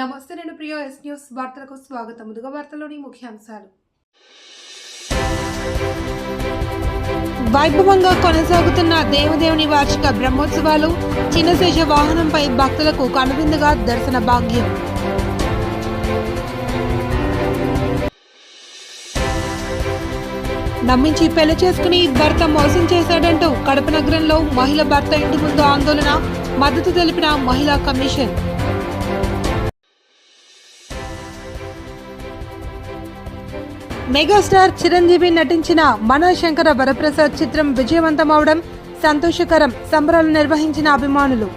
నమస్తే నేను Priya yes news వార్తలకు స్వాగతం. ముందుగా వార్తలోని ముఖ్యాంశాలు. వైభవంగా కొనసాగుతున్న దేవదేవుని వార్షిక బ్రహ్మోత్సవాలు చిన్నశేష వాహనంపై భక్తులకు కనువిందుగా దర్శన భాగ్యం. నమ్మించి పెళ్ళి చేసుకుని భర్త మోసం చేశాడంటూ కడప నగరంలో మహిళ భర్త ఇంటి ముందు ఆందోళన మద్దతు తెలిపిన మహిళా కమిషన్. మెగాస్టార్ చిరంజీవి నటించిన మన శంకర వరప్రసాద్ చిత్రం విజయవంతమవడం సంతోషకరం. సంబరాలు నిర్వహించిన అభిమానులు.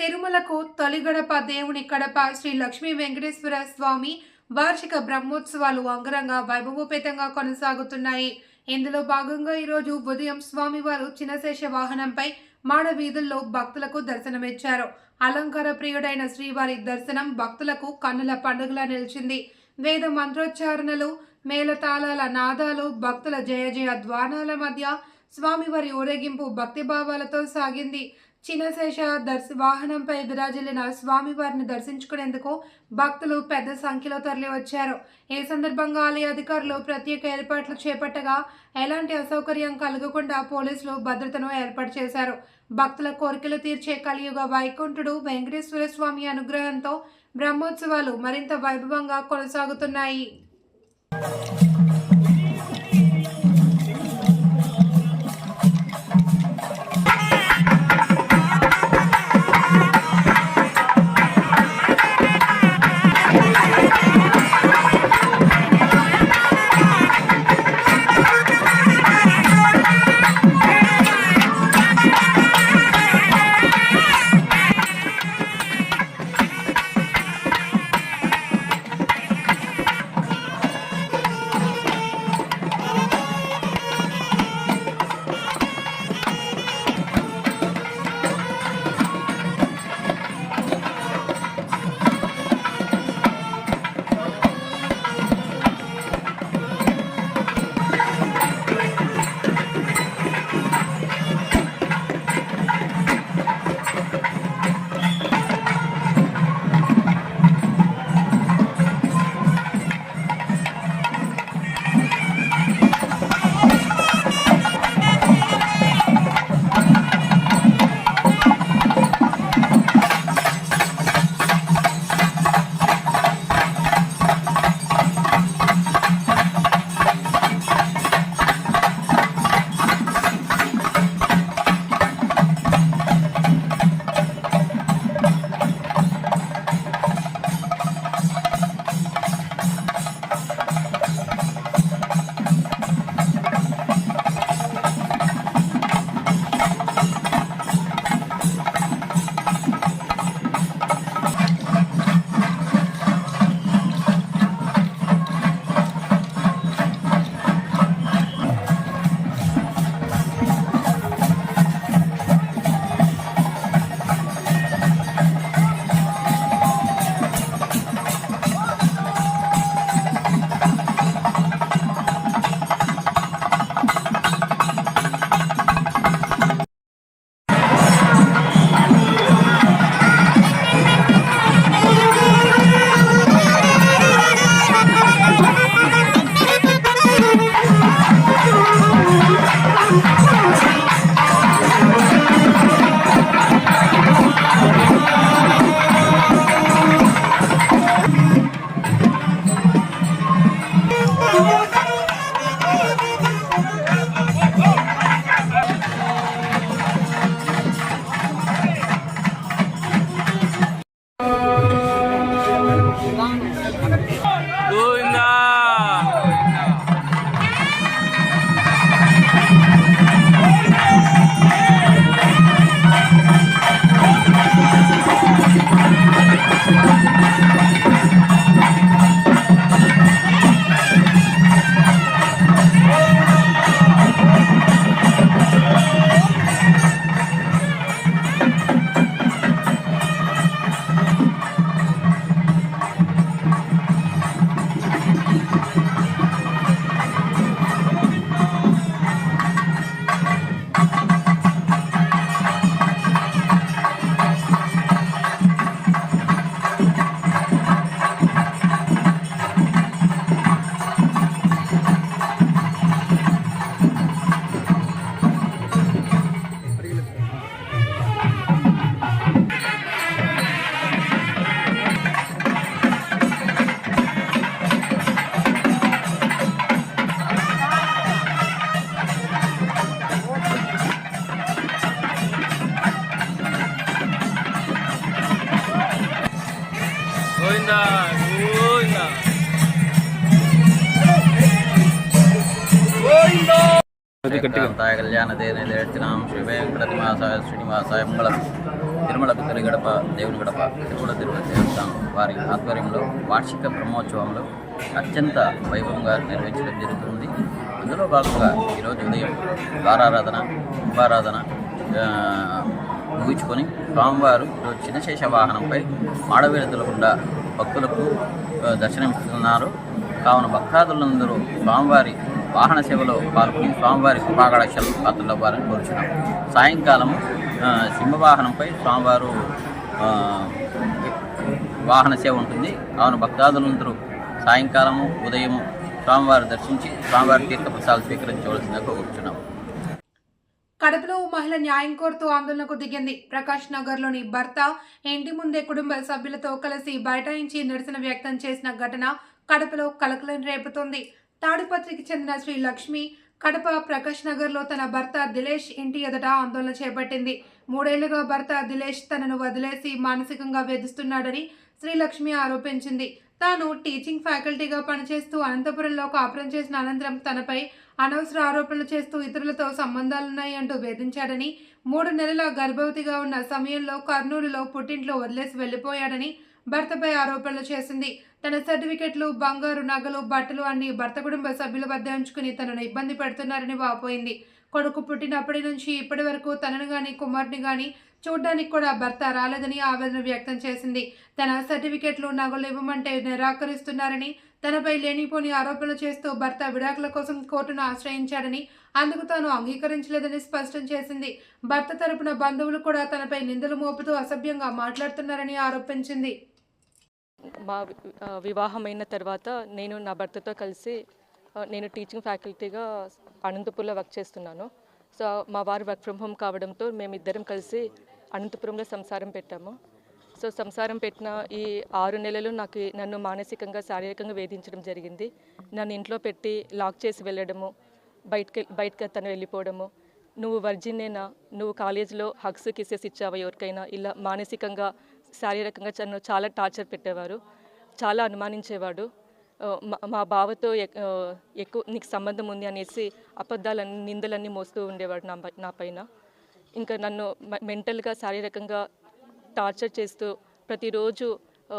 తిరుమలకు తొలిగడప దేవుని కడప శ్రీ లక్ష్మీ వెంకటేశ్వర స్వామి వార్షిక బ్రహ్మోత్సవాలు అంగరంగ వైభవోపేతంగా కొనసాగుతున్నాయి. ఇందులో భాగంగా ఈరోజు ఉదయం స్వామివారు చిన్నశేష వాహనంపై మాడ వీధుల్లో భక్తులకు దర్శనమిచ్చారు. అలంకార ప్రియుడైన శ్రీవారి దర్శనం భక్తులకు కన్నుల పండుగలా నిలిచింది. వేద మంత్రోచ్చారణలు మేళతాళాల నాదాలు భక్తుల జయ జయ ద్వానాల మధ్య స్వామివారి ఊరేగింపు భక్తిభావాలతో సాగింది. చిన్నశేష దర్శ వాహనంపై విరాజిల్లిన స్వామివారిని దర్శించుకునేందుకు భక్తులు పెద్ద సంఖ్యలో తరలివచ్చారు. ఈ సందర్భంగా ఆలయ అధికారులు ప్రత్యేక ఏర్పాట్లు చేపట్టగా ఎలాంటి అసౌకర్యం కలగకుండా పోలీసులు భద్రతను ఏర్పాటు చేశారు. భక్తుల కోరికలు తీర్చే కలియుగ వైకుంఠుడు వెంకటేశ్వర స్వామి అనుగ్రహంతో బ్రహ్మోత్సవాలు మరింత వైభవంగా కొనసాగుతున్నాయి. Long. తాయ కళ్యాణ దేనే దేర్చినాం శ్రీ శ్రీనివాసాయ మంగళం తిరుమలకు తొలి గడప దేవుని గడప తిరుమల తిరుమల దేవస్థానం వారి ఆధ్వర్యంలో వార్షిక బ్రహ్మోత్సవంలో అత్యంత వైభవంగా నిర్వహించడం జరుగుతుంది. అందులో భాగంగా ఈరోజు ఉదయం వారారాధన కుంభారాధన ముగించుకొని స్వామివారు ఈరోజు చిన్నశేష వాహనంపై మాడవీరతులకుండా భక్తులకు దర్శనమిస్తున్నారు. కావున భక్తాదులందరూ స్వామివారి వాహన సేవలో పాల్గొని స్వామివారి కృపాకటాక్షలు పాత్రలవ్వాలని కోరుచున్నాం. సాయంకాలం సింహవాహనంపై స్వామివారు వాహన సేవ ఉంటుంది. కావున భక్తాదులందరూ సాయంకాలము ఉదయం స్వామివారు దర్శించి స్వామివారి తీర్థప్రసాదాలు స్వీకరించవలసిందిగా కోరుచున్నాం. కడపలో మహిళ న్యాయం కోరుతూ ఆందోళనకు దిగింది. ప్రకాష్ నగర్లోని భర్త ఇంటి ముందే కుటుంబ సభ్యులతో కలిసి బైఠాయించి నిరసన వ్యక్తం చేసిన ఘటన కడపలో కలకలం రేపుతోంది. తాడిపత్రికి చెందిన శ్రీ లక్ష్మి కడప ప్రకాష్ నగర్లో తన భర్త దిలేష్ ఇంటి ఎదుట ఆందోళన చేపట్టింది. మూడేళ్ళుగా భర్త దిలేష్ తనను వదిలేసి మానసికంగా వేధిస్తున్నాడని శ్రీలక్ష్మి ఆరోపించింది. తాను టీచింగ్ ఫ్యాకల్టీగా పనిచేస్తూ అనంతపురంలో కాపురం చేసిన అనంతరం తనపై అనవసర ఆరోపణలు చేస్తూ ఇతరులతో సంబంధాలున్నాయి అంటూ వేధించాడని మూడు నెలల గర్భవతిగా ఉన్న సమయంలో కర్నూలులో పుట్టింట్లో వదిలేసి వెళ్ళిపోయాడని భర్తపై ఆరోపణలు చేసింది. తన సర్టిఫికెట్లు బంగారు నగలు బట్టలు అన్ని భర్త కుటుంబ సభ్యుల వద్ద ఉంచుకుని తనను ఇబ్బంది పెడుతున్నారని వాపోయింది. కొడుకు పుట్టినప్పటి నుంచి ఇప్పటి వరకు తనను కానీ కుమార్ని కానీ చూడ్డానికి కూడా భర్త రాలేదని ఆవేదన వ్యక్తం చేసింది. తన సర్టిఫికెట్లు నగలు ఇవ్వమంటే నిరాకరిస్తున్నారని తనపై లేనిపోని ఆరోపణలు చేస్తూ భర్త విడాకుల కోసం కోర్టును ఆశ్రయించాడని అందుకు తాను అంగీకరించలేదని స్పష్టం చేసింది. భర్త తరపున బంధువులు కూడా తనపై నిందలు మోపుతూ అసభ్యంగా మాట్లాడుతున్నారని ఆరోపించింది. మా వివాహమైన తర్వాత నేను నా భర్తతో కలిసి నేను టీచింగ్ ఫ్యాకల్టీగా అనంతపూర్లో వర్క్ చేస్తున్నాను. సో మా వారు వర్క్ ఫ్రమ్ హోమ్ కావడంతో మేమిద్దరం కలిసి అనంతపురంలో సంసారం పెట్టాము. సో సంసారం పెట్టిన ఈ ఆరు నెలలు నాకు నన్ను మానసికంగా శారీరకంగా వేధించడం జరిగింది. నన్ను ఇంట్లో పెట్టి లాక్ చేసి వెళ్ళడము బయటకి బయటకి తను వెళ్ళిపోవడము. నువ్వు వర్జిన్నేనా నువ్వు కాలేజీలో హగ్స్ కిసెస్ ఇచ్చావా ఎవరికైనా? ఇలా మానసికంగా శారీరకంగా నన్ను చాలా టార్చర్ పెట్టేవారు చాలా అనుమానించేవాడు. మా- మా బావతో ఎక్- ఎక్కువ నీకు సంబంధం ఉంది అనేసి అబద్ధాలన్నీ నిందలన్నీ మోస్తూ ఉండేవాడు నా నా పైన. ఇంకా నన్ను మెంటల్గా శారీరకంగా టార్చర్ చేస్తూ ప్రతిరోజు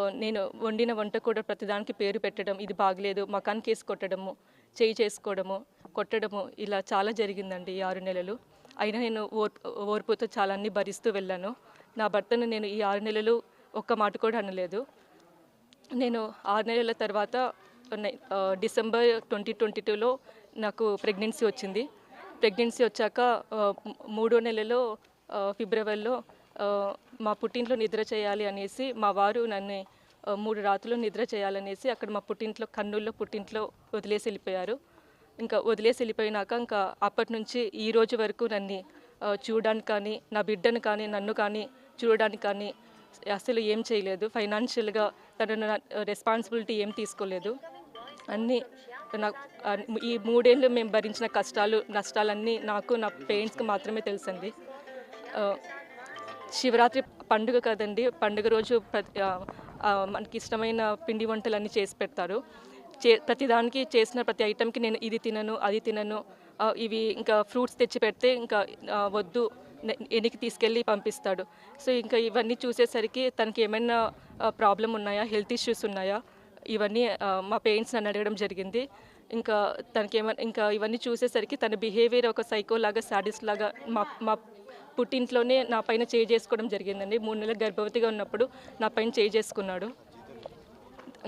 నేను వండిన వంట కూడా ప్రతిదానికి పేరు పెట్టడం ఇది బాగలేదు మకాన్ కేసు కొట్టడము చేయి చేసుకోవడము కొట్టడము ఇలా చాలా జరిగిందండి ఈ ఆరు నెలలు. అయినా నేను ఓర్పు ఓర్పుతో చాలా అన్ని భరిస్తూ వెళ్ళాను. నా భర్తను నేను ఈ ఆరు నెలలు ఒక్క మాట కూడా అనలేదు. నేను ఆరు నెలల తర్వాత డిసెంబర్ ట్వంటీ ట్వంటీ టూలో నాకు ప్రెగ్నెన్సీ వచ్చింది. ప్రెగ్నెన్సీ వచ్చాక మూడో నెలలో ఫిబ్రవరిలో మా పుట్టింట్లో నిద్ర చేయాలి అనేసి మా వారు నన్ను మూడు రాత్రులు నిద్ర చేయాలనేసి అక్కడ మా పుట్టింట్లో కర్నూలులో పుట్టింట్లో వదిలేసి వెళ్ళిపోయారు. ఇంకా వదిలేసి వెళ్ళిపోయినాక ఇంకా అప్పటి నుంచి ఈ రోజు వరకు నన్ను చూడడానికి కానీ నా బిడ్డను కానీ నన్ను కానీ చూడడానికి కానీ అసలు ఏం చేయలేదు. ఫైనాన్షియల్గా తన రెస్పాన్సిబిలిటీ ఏం తీసుకోలేదు. అన్నీ నాకు ఈ మూడేళ్ళు మేము భరించిన కష్టాలు నష్టాలన్నీ నాకు నా పేరెంట్స్కి మాత్రమే తెలిసింది శివరాత్రి పండుగ కదండి. పండుగ రోజు ప్రతి మనకి ఇష్టమైన పిండి వంటలు అన్నీ చేసి పెడతారు. చే ప్రతిదానికి చేసిన ప్రతి ఐటెంకి నేను ఇది తినను అది తినను. ఇవి ఇంకా ఫ్రూట్స్ తెచ్చి పెడితే ఇంకా వద్దు. ఎనికి తీసుకెళ్ళి పంపిస్తాడు. సో ఇంకా ఇవన్నీ చూసేసరికి తనకి ఏమైనా ప్రాబ్లం ఉన్నాయా? హెల్త్ ఇష్యూస్ ఉన్నాయా? ఇవన్నీ మా పేరెంట్స్ నన్ను అడగడం జరిగింది. ఇంకా తనకి ఏమైనా ఇంకా ఇవన్నీ చూసేసరికి తన బిహేవియర్ ఒక సైకో లాగా సాడిస్ట్ లాగా మా మా పుట్టింట్లోనే నా పైన చేయి చేసుకోవడం జరిగిందండి. మూడు నెలల గర్భవతిగా ఉన్నప్పుడు నా పైన చేయి చేసుకున్నాడు.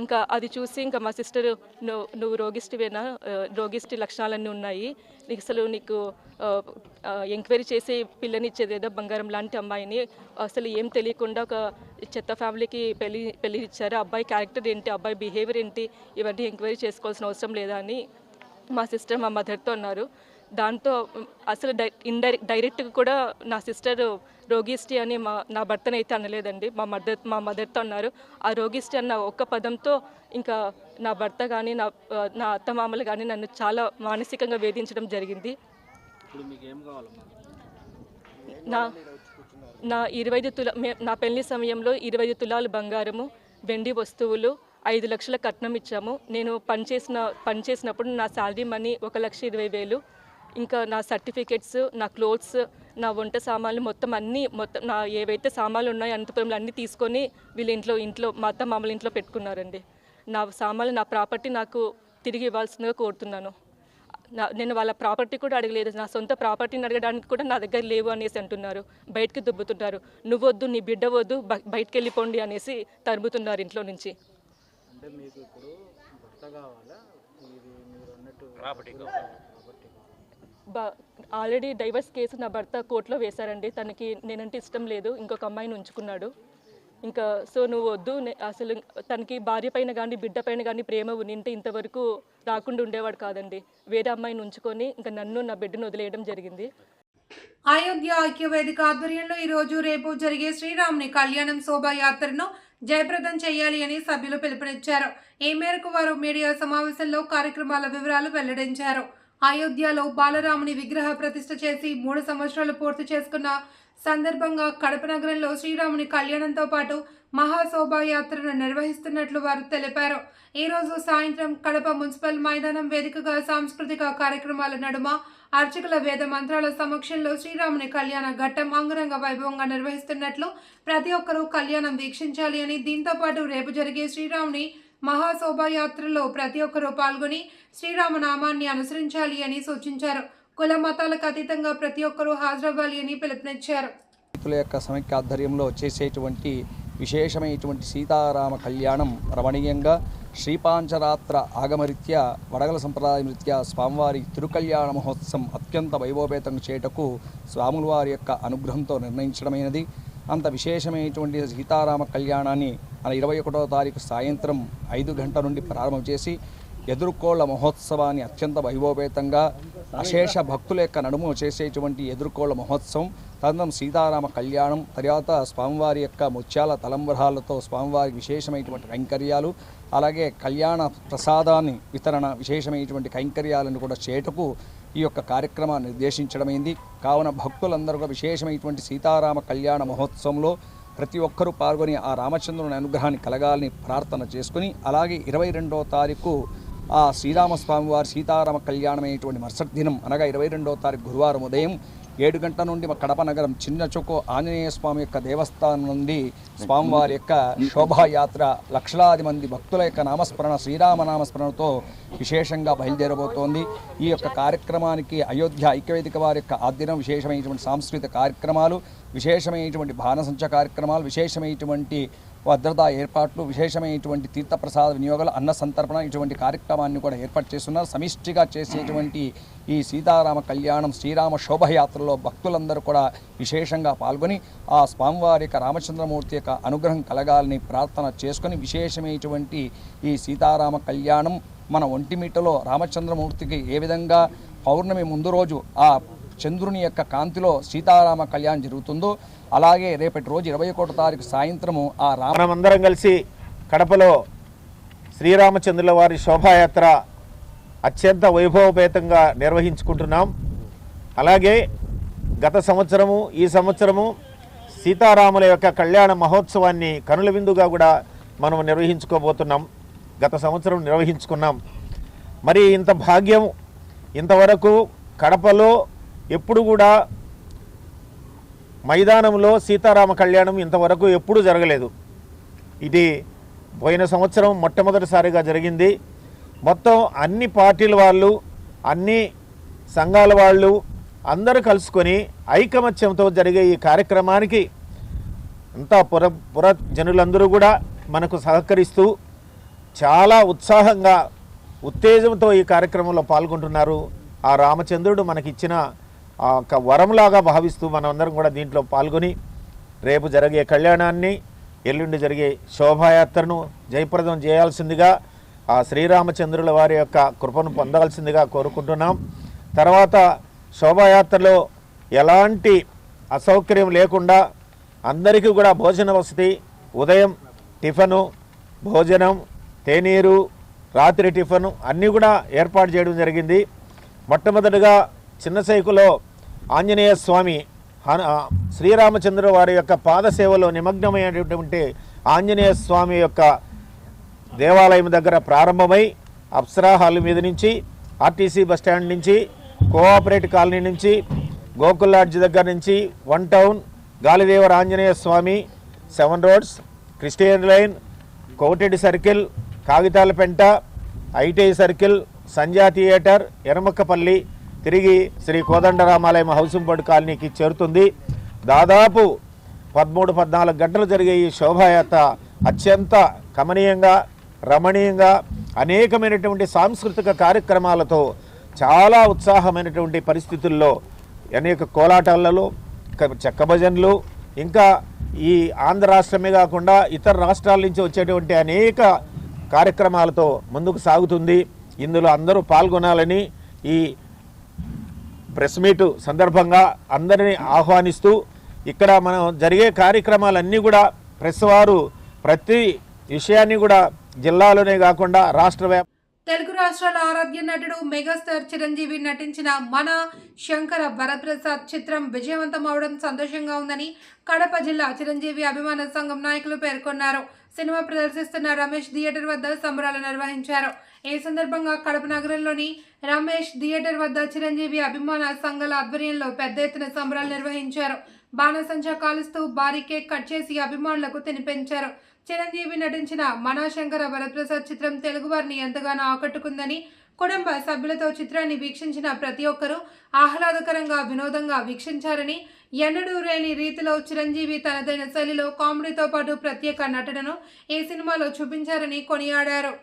ఇంకా అది చూసి ఇంకా మా సిస్టర్ నువ్వు నువ్వు రోగిస్టివేనా రోగిస్టి రోగిష్టి లక్షణాలన్నీ ఉన్నాయి. నీకు అసలు నీకు ఎంక్వైరీ చేసి పిల్లనిచ్చేది ఏదో బంగారం లాంటి అమ్మాయిని. అసలు ఏం తెలియకుండా ఒక చెత్త ఫ్యామిలీకి పెళ్ళి పెళ్ళి ఇచ్చారు. అబ్బాయి క్యారెక్టర్ ఏంటి? అబ్బాయి బిహేవియర్ ఏంటి? ఇవన్నీ ఎంక్వైరీ చేసుకోవాల్సిన అవసరం లేదా అని మా సిస్టర్ మా మదర్తో అన్నారు. దాంతో అసలు డై ఇండైరెక్ట్ డైరెక్ట్గా కూడా నా సిస్టర్ రోగిష్టి అని మా నా భర్తను అయితే అనలేదండి. మా మదర్ మా మదర్తో అన్నారు. ఆ రోగిష్టి అన్న ఒక్క పదంతో ఇంకా నా భర్త కానీ నా నా అత్తమామలు కానీ నన్ను చాలా మానసికంగా వేధించడం జరిగింది. నా నా ఇరవై ఐదు తుల నా పెళ్ళి సమయంలో ఇరవై ఐదు తులాలు బంగారము వెండి వస్తువులు ఐదు లక్షల కట్నం ఇచ్చాము. నేను పనిచేసిన పనిచేసినప్పుడు నా శాలరీ మనీ ఒక లక్ష ఇరవై వేలు ఇంకా నా సర్టిఫికెట్స్ నా క్లోత్స్ నా వంట సామాన్లు మొత్తం అన్నీ మొత్తం నా ఏవైతే సామాన్లు ఉన్నాయో అనంతపురంలో అన్నీ తీసుకొని వీళ్ళ ఇంట్లో ఇంట్లో మా అత్త మామల ఇంట్లో పెట్టుకున్నారండి. నా సామాన్లు నా ప్రాపర్టీ నాకు తిరిగి ఇవ్వాల్సిందిగా కోరుతున్నాను. నా నేను వాళ్ళ ప్రాపర్టీ కూడా అడగలేదు. నా సొంత ప్రాపర్టీని అడగడానికి కూడా నా దగ్గర లేవు అనేసి అంటున్నారు. బయటకు దుబ్బుతున్నారు నువ్వొద్దు నీ బిడ్డ వద్దు బయటికి వెళ్ళిపోండి అనేసి తరుముతున్నారు ఇంట్లో నుంచి. అంటే మీకు ఇప్పుడు భర్త కావాలా? ఇది మీరు అన్నట్టు ప్రాపర్టీ ఆల్రెడీ డైవర్స్ కేసు నా భర్త కోర్టులో వేశారండి. తనకి నేనంటే ఇష్టం లేదు. ఇంకొక అమ్మాయిని ఉంచుకున్నాడు. ఇంకా సో నువ్వు వద్దు. అసలు తనకి భార్య పైన కానీ బిడ్డ పైన కానీ ప్రేమ ఉంటే ఇంతవరకు రాకుండా ఉండేవాడు కాదండి. వేరే అమ్మాయిని ఉంచుకొని ఇంకా నన్ను నా బిడ్డను వదిలేయడం జరిగింది. అయోధ్య ఐక్యవేదిక ఆధ్వర్యంలో ఈరోజు రేపు జరిగే శ్రీరాముని కళ్యాణం శోభాయాత్రను జయప్రదం చేయాలి అని సభ్యులు పిలుపునిచ్చారు. ఈ మేరకు వారు మీడియా సమావేశంలో కార్యక్రమాల వివరాలు వెల్లడించారు. అయోధ్యలో బాలరాముని విగ్రహ ప్రతిష్ఠ చేసి మూడు సంవత్సరాలు పూర్తి చేసుకున్న సందర్భంగా కడప నగరంలో శ్రీరాముని కళ్యాణంతో పాటు మహాశోభాయాత్రను నిర్వహిస్తున్నట్లు వారు తెలిపారు. ఈరోజు సాయంత్రం కడప మున్సిపల్ మైదానం వేదికగా సాంస్కృతిక కార్యక్రమాల నడుమ అర్చకుల వేద మంత్రాల సమక్షంలో శ్రీరాముని కళ్యాణ ఘట్టం అంగరంగ వైభవంగా నిర్వహిస్తున్నట్లు ప్రతి ఒక్కరూ కళ్యాణం వీక్షించాలి అని దీంతో పాటు రేపు జరిగే శ్రీరాముని మహాశోభాయాత్రలో ప్రతి ఒక్కరూ పాల్గొని శ్రీరామనామాన్ని అనుసరించాలి అని సూచించారు. కుల మతాలకు అతీతంగా ప్రతి ఒక్కరూ హాజరవ్వాలి అని పిలుపునిచ్చారు. రైతుల యొక్క సమైక్య ఆధ్వర్యంలో చేసేటువంటి విశేషమైనటువంటి సీతారామ కళ్యాణం రమణీయంగా శ్రీపాంచరాత్ర ఆగమరీత్యా వడగల సంప్రదాయం రీత్యా స్వామివారి తిరుకళ్యాణ మహోత్సవం అత్యంత వైభోపేతం చేయటకు స్వాముల వారి యొక్క అనుగ్రహంతో నిర్ణయించడమైనది. అంత విశేషమైనటువంటి సీతారామ కళ్యాణాన్ని మన ఇరవై ఒకటో తారీఖు సాయంత్రం ఐదు గంటల నుండి ప్రారంభం చేసి ఎదుర్కోళ్ళ మహోత్సవాన్ని అత్యంత వైభవపేతంగా అశేష భక్తుల యొక్క నడుము చేసేటువంటి ఎదుర్కోళ్ళ మహోత్సవం తదనం సీతారామ కళ్యాణం తర్వాత స్వామివారి యొక్క ముత్యాల తలంబరాలతో స్వామివారికి విశేషమైనటువంటి కైంకర్యాలు అలాగే కళ్యాణ ప్రసాదాన్ని వితరణ విశేషమైనటువంటి కైంకర్యాలను కూడా చేటకు ఈ యొక్క కార్యక్రమాన్ని నిర్దేశించడమైంది. కావున భక్తులందరూ కూడా విశేషమైనటువంటి సీతారామ కళ్యాణ మహోత్సవంలో ప్రతి ఒక్కరూ పాల్గొని ఆ రామచంద్రుని అనుగ్రహాన్ని కలగాలని ప్రార్థన చేసుకుని అలాగే ఇరవై రెండవ తారీఖు ఆ శ్రీరామస్వామి వారి సీతారామ కళ్యాణమైనటువంటి మరుసటి దినం అనగా ఇరవై రెండవ తారీఖు గురువారం ఉదయం ఏడు గంటల నుండి మా కడప నగరం చిన్న చొక్కు ఆంజనేయ స్వామి యొక్క దేవస్థానం నుండి స్వామివారి యొక్క శోభాయాత్ర లక్షలాది మంది భక్తుల యొక్క నామస్మరణ శ్రీరామ నామస్మరణతో విశేషంగా బయలుదేరబోతోంది. ఈ యొక్క కార్యక్రమానికి అయోధ్య ఐక్యవేదిక వారి యొక్క ఆధ్వర్యం విశేషమైనటువంటి సాంస్కృతిక కార్యక్రమాలు విశేషమైనటువంటి బాణసంచ కార్యక్రమాలు విశేషమైనటువంటి భద్రతా ఏర్పాట్లు విశేషమైనటువంటి తీర్థప్రసాద వినియోగాలు అన్న సంతర్పణ ఇటువంటి కార్యక్రమాన్ని కూడా ఏర్పాటు చేస్తున్నారు. సమిష్టిగా చేసేటువంటి ఈ సీతారామ కళ్యాణం శ్రీరామ శోభయాత్రలో భక్తులందరూ కూడా విశేషంగా పాల్గొని ఆ స్వామివారి యొక్క రామచంద్రమూర్తి యొక్క అనుగ్రహం కలగాలని ప్రార్థన చేసుకొని విశేషమైనటువంటి ఈ సీతారామ కళ్యాణం మన ఒంటిమిట్టలో రామచంద్రమూర్తికి ఏ విధంగా పౌర్ణమి ముందు రోజు ఆ చంద్రుని యొక్క కాంతిలో సీతారామ కళ్యాణం జరుగుతుందో అలాగే రేపటి రోజు ఇరవై ఒకటో తారీఖు సాయంత్రము ఆ రామ కలిసి కడపలో శ్రీరామచంద్రుల వారి శోభాయాత్ర అత్యంత వైభవపేతంగా నిర్వహించుకుంటున్నాం. అలాగే గత సంవత్సరము ఈ సంవత్సరము సీతారాముల యొక్క కళ్యాణ మహోత్సవాన్ని కనుల విందుగా కూడా మనం నిర్వహించుకోబోతున్నాం. గత సంవత్సరం నిర్వహించుకున్నాం. మరి ఇంత భాగ్యం ఇంతవరకు కడపలో ఎప్పుడు కూడా మైదానంలో సీతారామ కళ్యాణం ఇంతవరకు ఎప్పుడూ జరగలేదు. ఇది పోయిన సంవత్సరం మొట్టమొదటిసారిగా జరిగింది. మొత్తం అన్ని పార్టీల వాళ్ళు అన్ని సంఘాల వాళ్ళు అందరూ కలుసుకొని ఐకమత్యంతో జరిగే ఈ కార్యక్రమానికి అంతా పుర పుర జనులందరూ కూడా మనకు సహకరిస్తూ చాలా ఉత్సాహంగా ఉత్తేజంతో ఈ కార్యక్రమంలో పాల్గొంటున్నారు. ఆ రామచంద్రుడు మనకిచ్చిన ఒక వరంలాగా భావిస్తూ మనమందరం కూడా దీంట్లో పాల్గొని రేపు జరిగే కళ్యాణాన్ని ఎల్లుండి జరిగే శోభాయాత్రను జయప్రదం చేయాల్సిందిగా ఆ శ్రీరామచంద్రుల వారి యొక్క కృపను పొందాల్సిందిగా కోరుకుంటున్నాం. తర్వాత శోభాయాత్రలో ఎలాంటి అసౌకర్యం లేకుండా అందరికీ కూడా భోజన వసతి ఉదయం టిఫను భోజనం తేనీరు రాత్రి టిఫను అన్నీ కూడా ఏర్పాటు చేయడం జరిగింది. మొట్టమొదటిగా చిన్నసైకులో ఆంజనేయ స్వామి శ్రీరామచంద్ర వారి యొక్క పాదసేవలో నిమగ్నమైనటువంటి ఆంజనేయ స్వామి యొక్క దేవాలయం దగ్గర ప్రారంభమై అప్సరా హాల్ మీద నుంచి ఆర్టీసీ బస్టాండ్ నుంచి కోఆపరేటివ్ కాలనీ నుంచి గోకుల్ లాడ్జ్ దగ్గర నుంచి one town Galidevara Anjaneya Swamy seven roads Christian line కోటెడి circle Kagithala Penta ITI circle సంజా theatre ఎరమక్కపల్లి తిరిగి శ్రీ కోదండరామాలయం హౌసింగ్ బోర్డు కాలనీకి చేరుతుంది. దాదాపు పదమూడు పద్నాలుగు గంటలు జరిగే ఈ శోభాయాత్ర అత్యంత కమనీయంగా రమణీయంగా అనేకమైనటువంటి సాంస్కృతిక కార్యక్రమాలతో చాలా ఉత్సాహమైనటువంటి పరిస్థితుల్లో అనేక కోలాటాలలో చెక్క భజనలు ఇంకా ఈ ఆంధ్ర రాష్ట్రమే కాకుండా ఇతర రాష్ట్రాల నుంచి వచ్చేటువంటి అనేక కార్యక్రమాలతో ముందుకు సాగుతుంది. ఇందులో అందరూ పాల్గొనాలని ఈ ప్రెస్ మీట్ సందర్భంగా అందరినీ ఆహ్వానిస్తూ ఇక్కడ మనం జరిగే కార్యక్రమాలన్నీ కూడా ప్రెస్ వారు ప్రతి విషయాన్ని కూడా జిల్లాలోనే కాకుండా రాష్ట్ర తెలుగు రాష్ట్రాల ఆరాధ్య నటుడు మెగాస్టార్ చిరంజీవి నటించిన మన శంకర వరప్రసాద్ చిత్రం విజయవంతం అవడం సంతోషంగా ఉందని కడప జిల్లా చిరంజీవి అభిమాన సంఘం నాయకులు పేర్కొన్నారు. సినిమా ప్రదర్శిస్తున్న రమేష్ థియేటర్ వద్ద సంబరాలు నిర్వహించారు. ఈ సందర్భంగా కడప నగరంలోని రమేష్ థియేటర్ వద్ద చిరంజీవి అభిమాన సంఘాల ఆధ్వర్యంలో పెద్ద ఎత్తున సంబరాలు నిర్వహించారు. బాణసంచా కాలుస్తూ భారీ కేక్ కట్ చేసి అభిమానులకు తినిపించారు. చిరంజీవి నటించిన మనాశంకర వరప్రసాద్ చిత్రం తెలుగువారిని ఎంతగానో ఆకట్టుకుందని కుటుంబ సభ్యులతో చిత్రాన్ని వీక్షించిన ప్రతి ఒక్కరూ ఆహ్లాదకరంగా వినోదంగా వీక్షించారని ఎన్నడూ లేని రీతిలో చిరంజీవి తనదైన శైలిలో కామెడీతో పాటు ప్రత్యేక నటనను ఈ సినిమాలో చూపించారని కొనియాడారు.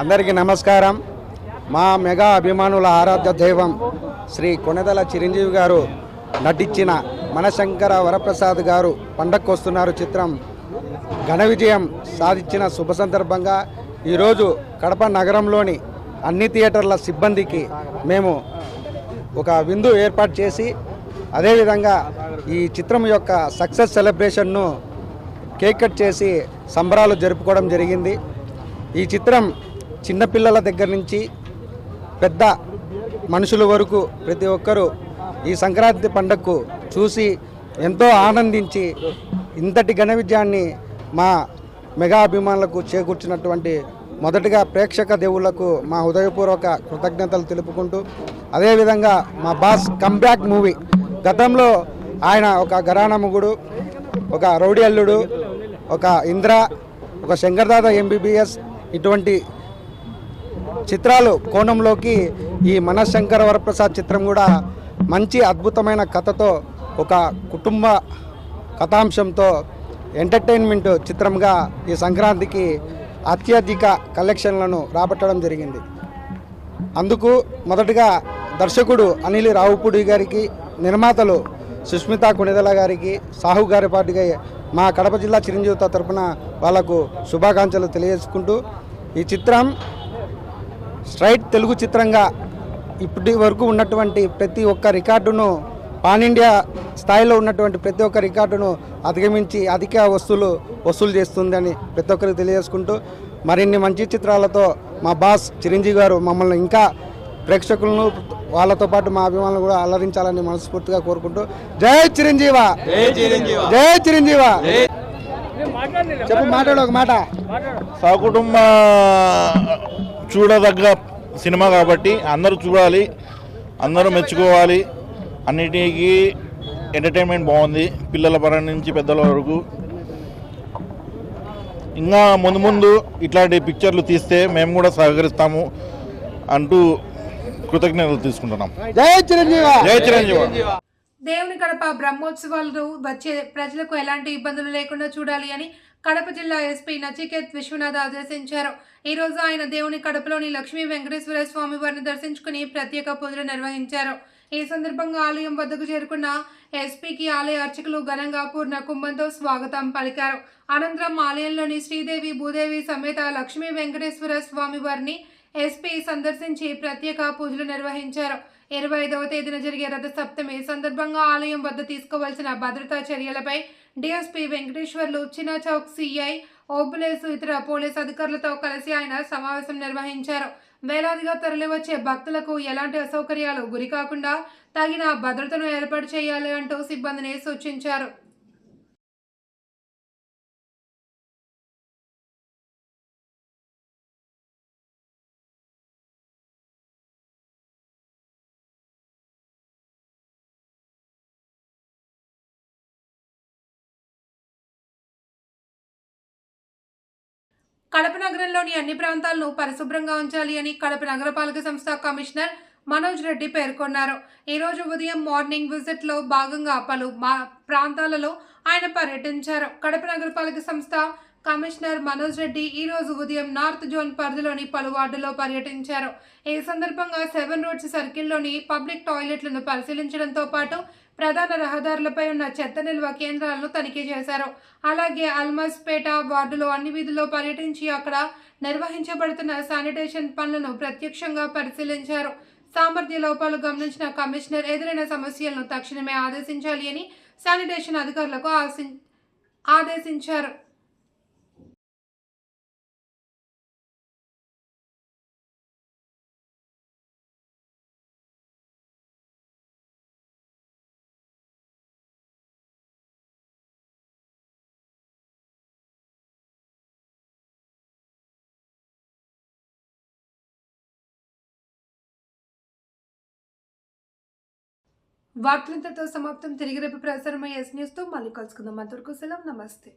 అందరికీ నమస్కారం. మా మెగా అభిమానుల ఆరాధ్య దైవం శ్రీ కొనెదల చిరంజీవి గారు నటించిన మనశంకర వరప్రసాద్ గారు పండక్కొస్తున్నారు చిత్రం. ఘన విజయం సాధించిన శుభ సందర్భంగా ఈరోజు కడప నగరంలోని అన్ని థియేటర్ల సిబ్బందికి మేము ఒక విందు ఏర్పాటు చేసి అదేవిధంగా ఈ చిత్రం యొక్క సక్సెస్ సెలబ్రేషన్ను కేక్ కట్ చేసి సంబరాలు జరుపుకోవడం జరిగింది. ఈ చిత్రం చిన్నపిల్లల దగ్గర నుంచి పెద్ద మనుషుల వరకు ప్రతి ఒక్కరూ ఈ సంక్రాంతి పండగకు చూసి ఎంతో ఆనందించి ఇంతటి ఘన విజయాన్ని మా మెగా అభిమానులకు చేకూర్చినటువంటి మొదటగా ప్రేక్షక దేవుళ్ళకు మా హృదయపూర్వక కృతజ్ఞతలు తెలుపుకుంటూ అదేవిధంగా మా బాస్ కంబ్యాక్ మూవీ గతంలో ఆయన ఒక గరానముగుడు ఒక రౌడీ అల్లుడు ఒక ఇంద్ర ఒక శంకర్దాద ఎంబీబీఎస్ ఇటువంటి చిత్రాలు కోణంలోకి ఈ మనశంకర వరప్రసాద్ చిత్రం కూడా మంచి అద్భుతమైన కథతో ఒక కుటుంబ కథాంశంతో ఎంటర్టైన్మెంట్ చిత్రంగా ఈ సంక్రాంతికి అత్యధిక కలెక్షన్లను రాబట్టడం జరిగింది. అందుకు మొదటగా దర్శకుడు అనిల్ రావుపూడి గారికి నిర్మాతలు సుస్మిత కొణిదల గారికి సాహు గారి పాటిగా మా కడప జిల్లా చిరంజీవిత తరపున వాళ్ళకు శుభాకాంక్షలు తెలియజేసుకుంటూ ఈ చిత్రం స్ట్రైట్ తెలుగు చిత్రంగా ఇప్పటి వరకు ఉన్నటువంటి ప్రతి ఒక్క రికార్డును పాన్ ఇండియా స్థాయిలో ఉన్నటువంటి ప్రతి ఒక్క రికార్డును అధిగమించి అధిక వస్తువులు వసూలు చేస్తుందని ప్రతి ఒక్కరికి తెలియజేసుకుంటూ మరిన్ని మంచి చిత్రాలతో మా బాస్ చిరంజీవి గారు మమ్మల్ని ఇంకా ప్రేక్షకులను వాళ్ళతో పాటు మా అభిమానులు కూడా అలరించాలని మనస్ఫూర్తిగా కోరుకుంటూ జై చిరంజీవ! జై చిరంజీవ! చెప్పు మాట్లాడు ఒక మాట. సకుటుంబ చూడదగ్గ సినిమా కాబట్టి అందరూ చూడాలి అందరూ మెచ్చుకోవాలి. అన్నిటికీ ఎంటర్టైన్మెంట్ బాగుంది పిల్లల పరం నుంచి పెద్దల వరకు. ఇంకా ముందు ముందు ఇట్లాంటి పిక్చర్లు తీస్తే మేము కూడా సహకరిస్తాము అంటూ కృతజ్ఞతలు తీసుకుంటున్నాం. జై చిరంజీవ జై చిరంజీవి దేవుని గడప బ్రహ్మోత్సవాలు వచ్చే ప్రజలకు ఎలాంటి ఇబ్బందులు లేకుండా చూడాలి అని కడప జిల్లా ఎస్పీ నచికేత్ విశ్వనాథ్ ఆదేశించారు. ఈ రోజు ఆయన దేవుని కడపలోని లక్ష్మీ వెంకటేశ్వర స్వామి వారిని దర్శించుకుని ప్రత్యేక పూజలు నిర్వహించారు. ఈ సందర్భంగా ఆలయం వద్దకు చేరుకున్న ఎస్పీకి ఆలయ అర్చకులు ఘనంగా పూర్ణ కుంభంతో స్వాగతం పలికారు. అనంతరం ఆలయంలోని శ్రీదేవి భూదేవి సమేత లక్ష్మీ వెంకటేశ్వర స్వామి వారిని ఎస్పీ సందర్శించి ప్రత్యేక పూజలు నిర్వహించారు. ఇరవై ఐదవ తేదీన జరిగే రథ సప్తమి సందర్భంగా ఆలయం వద్ద తీసుకోవాల్సిన భద్రతా చర్యలపై డిఎస్పీ వెంకటేశ్వర్లు చిన్న చౌక్ సిఐ ఓబులేసు ఇతర పోలీస్ అధికారులతో కలిసి ఆయన సమావేశం నిర్వహించారు. వేలాదిగా తరలివచ్చే భక్తులకు ఎలాంటి అసౌకర్యాలు గురికాకుండా తగిన భద్రతను ఏర్పాటు చేయాలి అంటూ సిబ్బందిని సూచించారు. కడప నగరంలోని అన్ని ప్రాంతాలను పరిశుభ్రంగా ఉంచాలి అని కడప నగరపాలక సంస్థ కమిషనర్ మనోజ్ రెడ్డి పేర్కొన్నారు. ఈరోజు ఉదయం మార్నింగ్ విజిట్లో భాగంగా పలు మా ప్రాంతాలలో ఆయన పర్యటించారు. కడప నగరపాలక సంస్థ కమిషనర్ మనోజ్ రెడ్డి ఈ రోజు ఉదయం నార్త్ జోన్ పరిధిలోని పలు వార్డులో పర్యటించారు. ఈ సందర్భంగా సెవెన్ రోడ్స్ సర్కిల్లోని పబ్లిక్ టాయిలెట్లను పరిశీలించడంతో పాటు ప్రధాన రహదారులపై ఉన్న చెత్త నిల్వ కేంద్రాలను తనిఖీ చేశారు. అలాగే అల్మస్పేట వార్డులో అన్ని వీధుల్లో పర్యటించి అక్కడ నిర్వహించబడుతున్న శానిటేషన్ పనులను ప్రత్యక్షంగా పరిశీలించారు. సామర్థ్య లోపాలు గమనించిన కమిషనర్ ఎదురైన సమస్యలను తక్షణమే ఆదేశించాలి అని శానిటేషన్ అధికారులకు ఆశిం- ఆదేశించారు. వార్తలంతతో సమాప్తం. తిరిగి రేపు ప్రసారమయ్యే ఎస్ న్యూస్తో మళ్ళీ కలుసుకుందాం. అంతవరకు సెలవు. నమస్తే.